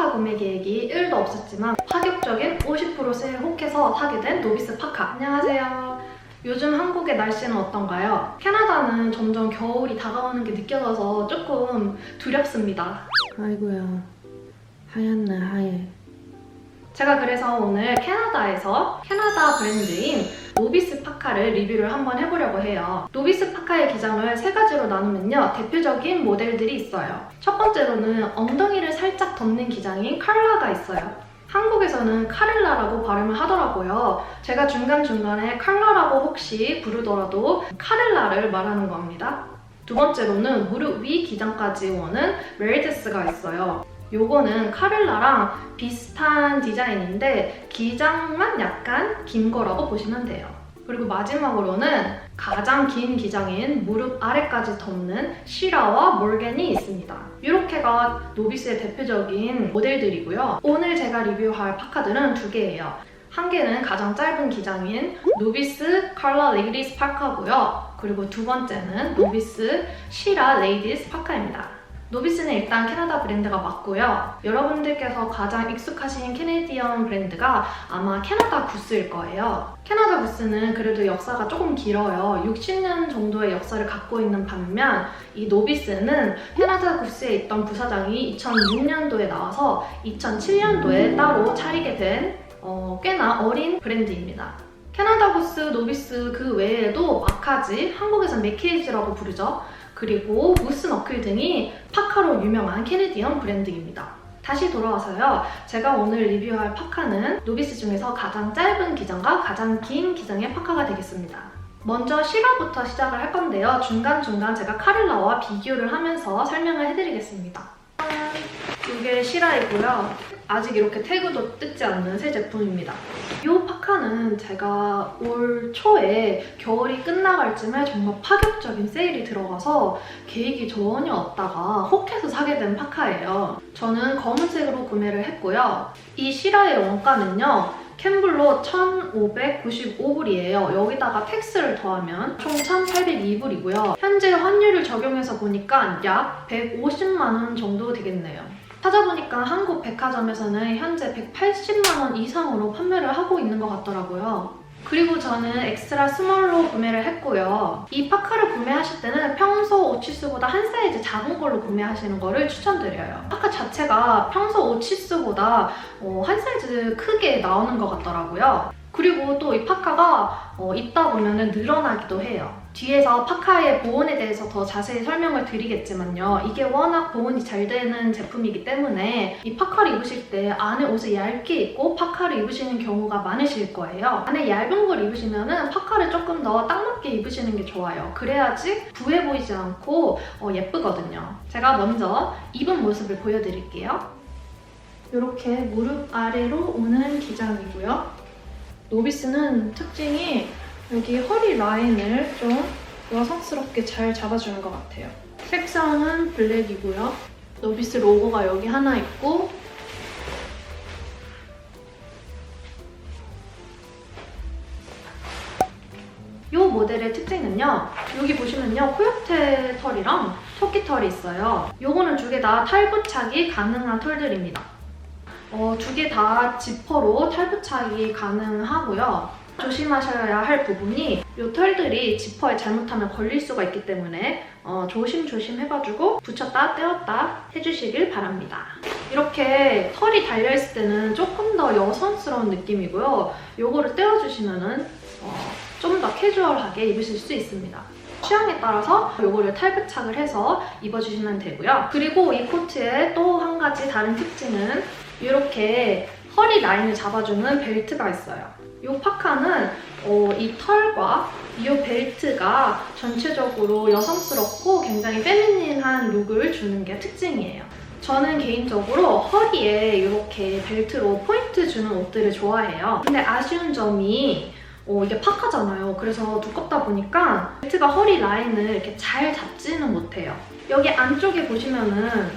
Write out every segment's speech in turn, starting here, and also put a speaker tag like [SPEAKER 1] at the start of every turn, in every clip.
[SPEAKER 1] 파카 구매 계획이 1도 없었지만 파격적인 50% 세일 혹해서 사게 된 노비스 파카. 안녕하세요. 요즘 한국의 날씨는 어떤가요? 캐나다는 점점 겨울이 다가오는 게 느껴져서 조금 두렵습니다. 아이고야. 하얗네, 하얘. 제가 그래서 오늘 캐나다에서 캐나다 브랜드인 노비스 파카를 리뷰를 한번 해보려고 해요. 노비스 파카의 기장을 세 가지로 나누면요. 대표적인 모델들이 있어요. 첫 번째로는 엉덩이를 살짝 덮는 기장인 칼라가 있어요. 한국에서는 카릴라라고 발음을 하더라고요. 제가 중간중간에 칼라라고 혹시 부르더라도 카릴라를 말하는 겁니다. 두 번째로는 무릎 위 기장까지 오는 멜테스가 있어요. 요거는 카릴라랑 비슷한 디자인인데 기장만 약간 긴 거라고 보시면 돼요. 그리고 마지막으로는 가장 긴 기장인 무릎 아래까지 덮는 시라와 몰겐이 있습니다. 이렇게가 노비스의 대표적인 모델들이고요. 오늘 제가 리뷰할 파카들은 두 개예요. 한 개는 가장 짧은 기장인 노비스 칼라 레이디스 파카고요. 그리고 두 번째는 노비스 시라 레이디스 파카입니다. 노비스는 일단 캐나다 브랜드가 맞고요. 여러분들께서 가장 익숙하신 캐네디언 브랜드가 아마 캐나다 구스일 거예요. 캐나다 구스는 그래도 역사가 조금 길어요. 60년 정도의 역사를 갖고 있는 반면 이 노비스는 캐나다 구스에 있던 부사장이 2006년도에 나와서 2007년도에 따로 차리게 된 어, 꽤나 어린 브랜드입니다. 캐나다 구스, 노비스 그 외에도 마카지, 한국에서 맥케이지라고 부르죠. 그리고 무스 너클 등이 파카로 유명한 캐네디언 브랜드입니다. 다시 돌아와서요. 제가 오늘 리뷰할 파카는 노비스 중에서 가장 짧은 기장과 가장 긴 기장의 파카가 되겠습니다. 먼저 시라부터 시작을 할 건데요. 중간중간 제가 카릴라와 비교를 하면서 설명을 해드리겠습니다. 이게 시라이고요. 아직 이렇게 태그도 뜯지 않는 새 제품입니다. 이 파카는 제가 올 초에 겨울이 끝나갈 쯤에 정말 파격적인 세일이 들어가서 계획이 전혀 없다가 혹해서 사게 된 파카예요. 저는 검은색으로 구매를 했고요. 이 시라의 원가는요. 캔블로 1,595불이에요. 여기다가 텍스를 더하면 총 1,802불이고요. 현재 환율을 적용해서 보니까 약 150만 원 정도 되겠네요. 찾아보니까 한국 백화점에서는 현재 180만 원 이상으로 판매를 하고 있는 것 같더라고요. 그리고 저는 엑스트라 스몰로 구매를 했고요. 이 파카를 구매하실 때는 평소 오치스보다 한 사이즈 작은 걸로 구매하시는 거를 추천드려요. 파카 자체가 평소 오치스보다 어, 한 사이즈 크게 나오는 것 같더라고요. 그리고 또 이 파카가 어, 입다 보면 늘어나기도 해요. 뒤에서 파카의 보온에 대해서 더 자세히 설명을 드리겠지만요. 이게 워낙 보온이 잘 되는 제품이기 때문에 이 파카를 입으실 때 안에 옷을 얇게 입고 파카를 입으시는 경우가 많으실 거예요. 안에 얇은 걸 입으시면 파카를 조금 더 딱 맞게 입으시는 게 좋아요. 그래야지 부해 보이지 않고 어, 예쁘거든요. 제가 먼저 입은 모습을 보여드릴게요. 이렇게 무릎 아래로 오는 기장이고요. 노비스는 특징이 여기 허리 라인을 좀 여성스럽게 잘 잡아주는 것 같아요. 색상은 블랙이고요. 노비스 로고가 여기 하나 있고 이 모델의 특징은요. 여기 보시면요. 코요테 털이랑 토끼 털이 있어요. 요거는 두 개 다 탈부착이 가능한 털들입니다. 어, 두 개 다 지퍼로 탈부착이 가능하고요. 조심하셔야 할 부분이 이 털들이 지퍼에 잘못하면 걸릴 수가 있기 때문에 어, 조심조심 해가지고 붙였다 떼었다 해주시길 바랍니다. 이렇게 털이 달려있을 때는 조금 더 여성스러운 느낌이고요. 요거를 떼어주시면은 어, 좀 더 캐주얼하게 입으실 수 있습니다. 취향에 따라서 요거를 탈부착을 해서 입어주시면 되고요. 그리고 이 코트의 또 한 가지 다른 특징은 이렇게 허리 라인을 잡아주는 벨트가 있어요. 이 파카는 어, 이 털과 이 벨트가 전체적으로 여성스럽고 굉장히 페미닌한 룩을 주는 게 특징이에요. 저는 개인적으로 허리에 이렇게 벨트로 포인트 주는 옷들을 좋아해요. 근데 아쉬운 점이 어, 이게 파카잖아요. 그래서 두껍다 보니까 벨트가 허리 라인을 이렇게 잘 잡지는 못해요. 여기 안쪽에 보시면은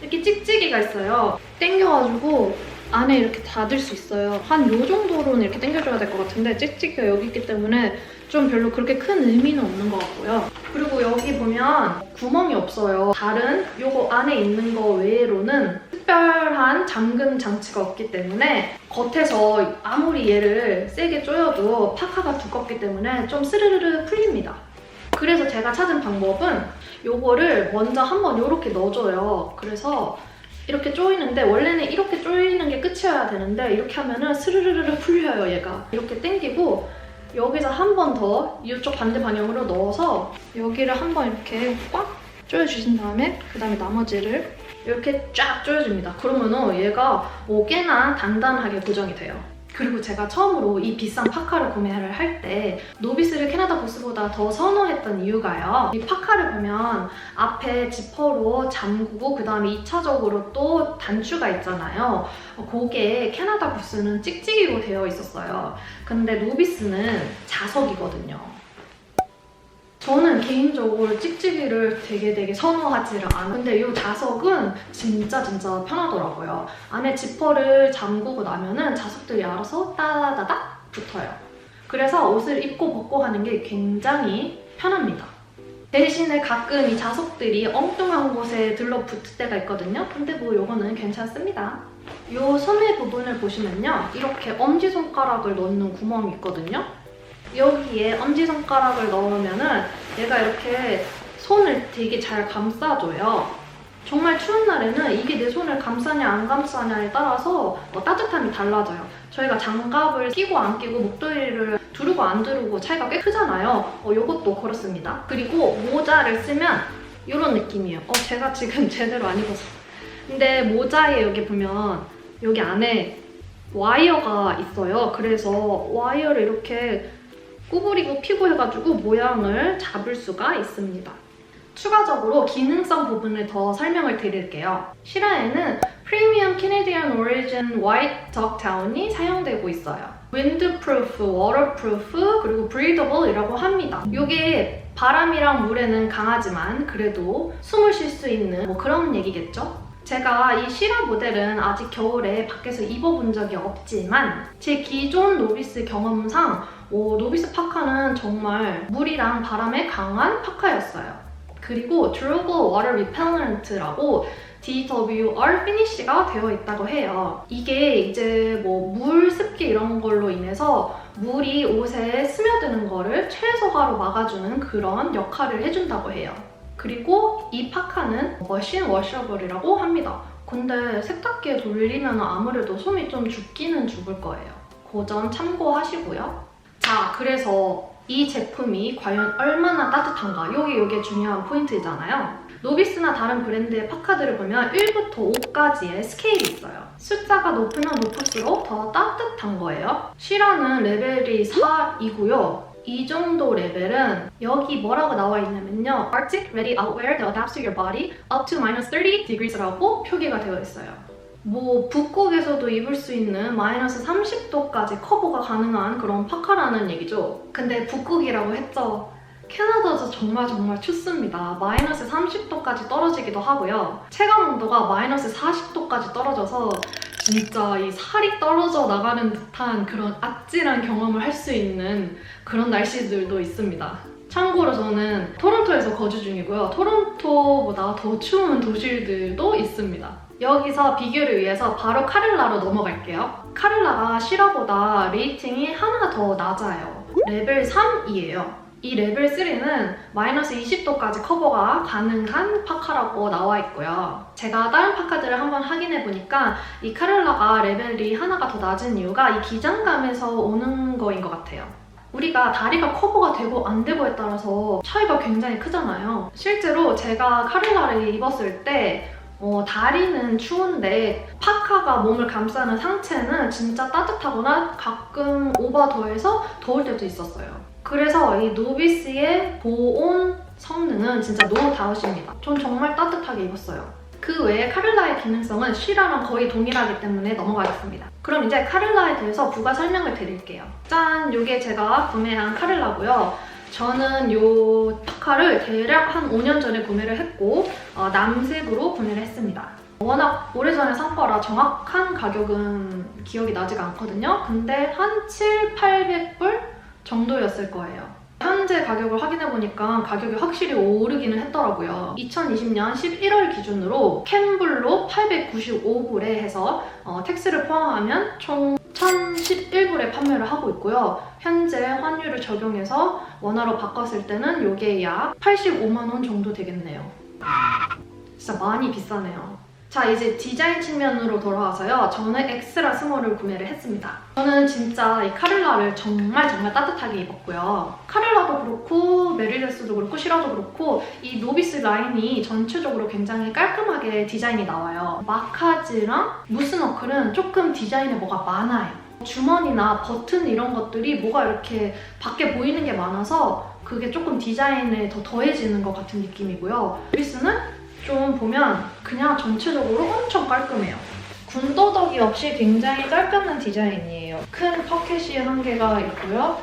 [SPEAKER 1] 이렇게 찍찍이가 있어요. 당겨가지고 안에 이렇게 닫을 수 있어요. 한 요 정도로는 이렇게 당겨줘야 될 것 같은데 찍찍이가 여기 있기 때문에 좀 별로 그렇게 큰 의미는 없는 것 같고요. 그리고 여기 보면 구멍이 없어요. 다른 요거 안에 있는 거 외로는 특별한 잠금 장치가 없기 때문에 겉에서 아무리 얘를 세게 조여도 파카가 두껍기 때문에 좀 스르르르 풀립니다. 그래서 제가 찾은 방법은 요거를 먼저 한번 이렇게 넣어줘요. 그래서 이렇게 조이는데 원래는 이렇게 조이는 게 끝이어야 되는데 이렇게 하면은 스르르르 풀려요 얘가. 이렇게 당기고 여기서 한 번 더 이쪽 반대 방향으로 넣어서 여기를 한 번 이렇게 꽉 조여주신 다음에 그 다음에 나머지를 이렇게 쫙 조여줍니다. 그러면은 얘가 뭐 꽤나 단단하게 고정이 돼요. 그리고 제가 처음으로 이 비싼 파카를 구매를 할 때 노비스를 캐나다 보스보다 더 선호했던 이유가요. 이 파카를 보면 앞에 지퍼로 잠그고 그 다음에 2차적으로 또 단추가 있잖아요. 그게 캐나다 부스는 찍찍이로 되어 있었어요. 근데 노비스는 자석이거든요. 저는 개인적으로 찍찍이를 되게 되게 선호하지를 않아요. 근데 이 자석은 진짜 진짜 편하더라고요. 안에 지퍼를 잠그고 나면은 자석들이 알아서 따다닥 붙어요. 그래서 옷을 입고 벗고 하는 게 굉장히 편합니다. 대신에 가끔 이 자석들이 엉뚱한 곳에 들러붙을 때가 있거든요. 근데 뭐 이거는 괜찮습니다. 이 소매 부분을 보시면요. 이렇게 엄지손가락을 넣는 구멍이 있거든요. 여기에 엄지손가락을 넣으면은 얘가 이렇게 손을 되게 잘 감싸줘요. 정말 추운 날에는 이게 내 손을 감싸냐 안 감싸냐에 따라서 뭐 따뜻함이 달라져요. 저희가 장갑을 끼고 안 끼고 목도리를 두르고 안 두르고 차이가 꽤 크잖아요. 어, 이것도 그렇습니다. 그리고 모자를 쓰면 이런 느낌이에요. 어, 제가 지금 제대로 안 입어서. 근데 모자에 여기 보면 여기 안에 와이어가 있어요. 그래서 와이어를 이렇게 구부리고 피고 해가지고 모양을 잡을 수가 있습니다. 추가적으로 기능성 부분을 더 설명을 드릴게요. 시라에는 프리미엄 캐네디안 오리진 화이트 덕타운이 사용되고 있어요. 윈드프루프, 워터프루프, 그리고 브리더블이라고 합니다. 이게 바람이랑 물에는 강하지만 그래도 숨을 쉴 수 있는 뭐 그런 얘기겠죠? 제가 이 시라 모델은 아직 겨울에 밖에서 입어본 적이 없지만 제 기존 노비스 경험상 오, 노비스 파카는 정말 물이랑 바람에 강한 파카였어요. 그리고 Durable Water Repellent라고 DWR 피니쉬가 되어 있다고 해요. 이게 이제 뭐 물 습기 이런 걸로 인해서 물이 옷에 스며드는 거를 최소화로 막아주는 그런 역할을 해준다고 해요. 그리고 이 파카는 머신 워셔블이라고 합니다. 근데 세탁기에 돌리면 아무래도 솜이 좀 죽기는 죽을 거예요. 그점 참고하시고요. 자, 그래서 이 제품이 과연 얼마나 따뜻한가? 여기 이게 중요한 포인트잖아요. 노비스나 다른 브랜드의 파카들을 보면 1부터 5까지의 스케일이 있어요. 숫자가 높으면 높을수록 더 따뜻한 거예요. 시라는 레벨이 4이고요. 이 정도 레벨은 여기 뭐라고 나와 있냐면요. Arctic Ready Outwear that adapts to your body up to minus 30 degrees라고 표기가 되어 있어요. 뭐 북극에서도 입을 수 있는 마이너스 30도까지 커버가 가능한 그런 파카라는 얘기죠. 근데 북극이라고 했죠. 캐나다도 정말 정말 춥습니다. 마이너스 30도까지 떨어지기도 하고요. 체감 온도가 마이너스 40도까지 떨어져서 진짜 이 살이 떨어져 나가는 듯한 그런 아찔한 경험을 할 수 있는 그런 날씨들도 있습니다. 참고로 저는 토론토에서 거주 중이고요. 토론토보다 더 추운 도시들도 있습니다. 여기서 비교를 위해서 바로 카를라로 넘어갈게요. 카를라가 시라보다 레이팅이 하나 더 낮아요. 레벨 3이에요. 이 레벨 3는 마이너스 20도까지 커버가 가능한 파카라고 나와 있고요. 제가 다른 파카들을 한번 확인해 보니까 이 카를라가 레벨이 하나가 더 낮은 이유가 이 기장감에서 오는 거인 것 같아요. 우리가 다리가 커버가 되고 안 되고에 따라서 차이가 굉장히 크잖아요. 실제로 제가 카를라를 입었을 때 어, 다리는 추운데 파카가 몸을 감싸는 상체는 진짜 따뜻하거나 가끔 오버더해서 더울 때도 있었어요. 그래서 이 노비스의 보온 성능은 진짜 노다우십니다. 전 정말 따뜻하게 입었어요. 그 외에 카를라의 기능성은 쉬라랑 거의 동일하기 때문에 넘어가겠습니다. 그럼 이제 카를라에 대해서 부가 설명을 드릴게요. 짠! 이게 제가 구매한 카를라고요. 저는 이 파카를 대략 한 5년 전에 구매를 했고 어, 남색으로 구매를 했습니다. 워낙 오래전에 산 거라 정확한 가격은 기억이 나지가 않거든요. 근데 한 7, 800불 정도였을 거예요. 현재 가격을 확인해 보니까 가격이 확실히 오르기는 했더라고요. 2020년 11월 기준으로 캔블로 895불에 해서 어, 텍스를 포함하면 총 1011불에 판매를 하고 있고요. 현재 환율을 적용해서 원화로 바꿨을 때는 이게 약 85만 원 정도 되겠네요. 진짜 많이 비싸네요. 자 이제 디자인 측면으로 돌아와서요. 저는 엑스라 스몰을 구매를 했습니다. 저는 진짜 이 카를라를 정말 정말 따뜻하게 입었고요. 카를라도 그렇고 메릴레스도 그렇고 시라도 그렇고 이 노비스 라인이 전체적으로 굉장히 깔끔하게 디자인이 나와요. 마카즈랑 무스너클은 조금 디자인에 뭐가 많아요. 주머니나 버튼 이런 것들이 뭐가 이렇게 밖에 보이는 게 많아서 그게 조금 디자인에 더 더해지는 것 같은 느낌이고요. 노비스는 좀 보면 그냥 전체적으로 엄청 깔끔해요. 군더더기 없이 굉장히 깔끔한 디자인이에요. 큰 포켓이 한 개가 있고요.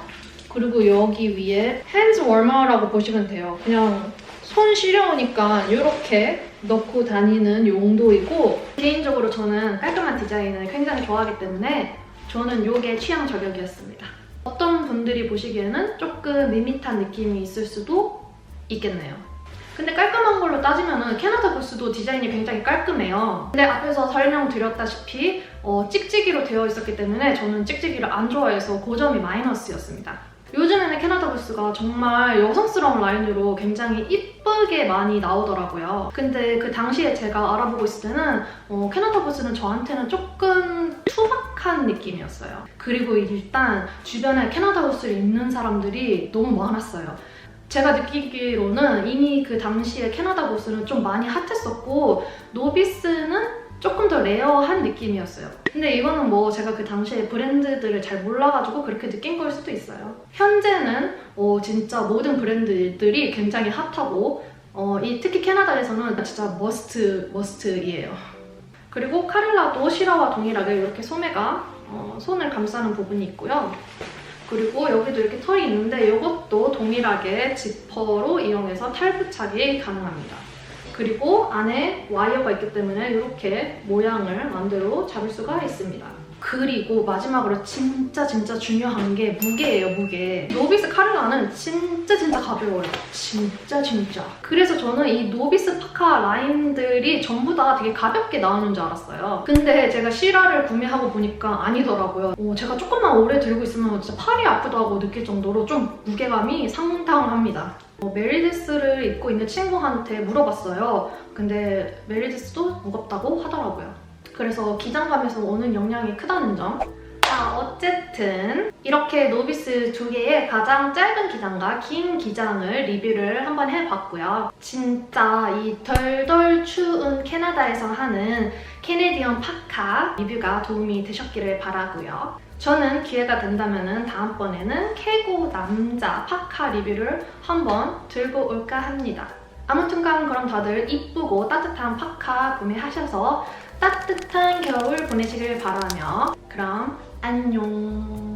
[SPEAKER 1] 그리고 여기 위에 핸즈 워머라고 보시면 돼요. 그냥 손 시려우니까 이렇게 넣고 다니는 용도이고 개인적으로 저는 깔끔한 디자인을 굉장히 좋아하기 때문에 저는 이게 취향 저격이었습니다. 어떤 분들이 보시기에는 조금 밋밋한 느낌이 있을 수도 있겠네요. 근데 깔끔한 걸로 따지면은 캐나다 부스도 디자인이 굉장히 깔끔해요. 근데 앞에서 설명드렸다시피 어, 찍찍이로 되어 있었기 때문에 저는 찍찍이를 안 좋아해서 그 점이 마이너스였습니다. 요즘에는 캐나다 부스가 정말 여성스러운 라인으로 굉장히 이쁘게 많이 나오더라고요. 근데 그 당시에 제가 알아보고 있을 때는 어, 캐나다 부스는 저한테는 조금 투박한 느낌이었어요. 그리고 일단 주변에 캐나다 부스를 입는 사람들이 너무 많았어요. 제가 느끼기로는 이미 그 당시에 캐나다 보스는 좀 많이 핫했었고 노비스는 조금 더 레어한 느낌이었어요. 근데 이거는 뭐 제가 그 당시에 브랜드들을 잘 몰라가지고 그렇게 느낀 걸 수도 있어요. 현재는 어, 진짜 모든 브랜드들이 굉장히 핫하고 어, 이 특히 캐나다에서는 진짜 머스트 머스트이에요. 그리고 카를라도 시라와 동일하게 이렇게 소매가 어, 손을 감싸는 부분이 있고요. 그리고 여기도 이렇게 털이 있는데 이것도 동일하게 지퍼로 이용해서 탈부착이 가능합니다. 그리고 안에 와이어가 있기 때문에 이렇게 모양을 마음대로 잡을 수가 있습니다. 그리고 마지막으로 진짜 진짜 중요한 게 무게예요, 무게. 노비스 카를라는 진짜 진짜 가벼워요. 진짜 진짜. 그래서 저는 이 노비스 파카 라인들이 전부 다 되게 가볍게 나오는 줄 알았어요. 근데 제가 시라를 구매하고 보니까 아니더라고요. 어, 제가 조금만 오래 들고 있으면 진짜 팔이 아프다고 느낄 정도로 좀 무게감이 상당합니다. 어, 메리디스를 입고 있는 친구한테 물어봤어요. 근데 메리디스도 무겁다고 하더라고요. 그래서 기장감에서 오는 영향이 크다는 점. 자, 어쨌든 이렇게 노비스 두 개의 가장 짧은 기장과 긴 기장을 리뷰를 한번 해봤고요. 진짜 이 덜덜 추운 캐나다에서 하는 캐네디언 파카 리뷰가 도움이 되셨기를 바라고요. 저는 기회가 된다면 다음번에는 캐고 남자 파카 리뷰를 한번 들고 올까 합니다. 아무튼간 그럼 다들 이쁘고 따뜻한 파카 구매하셔서 따뜻한 겨울 보내시길 바라며 그럼 안녕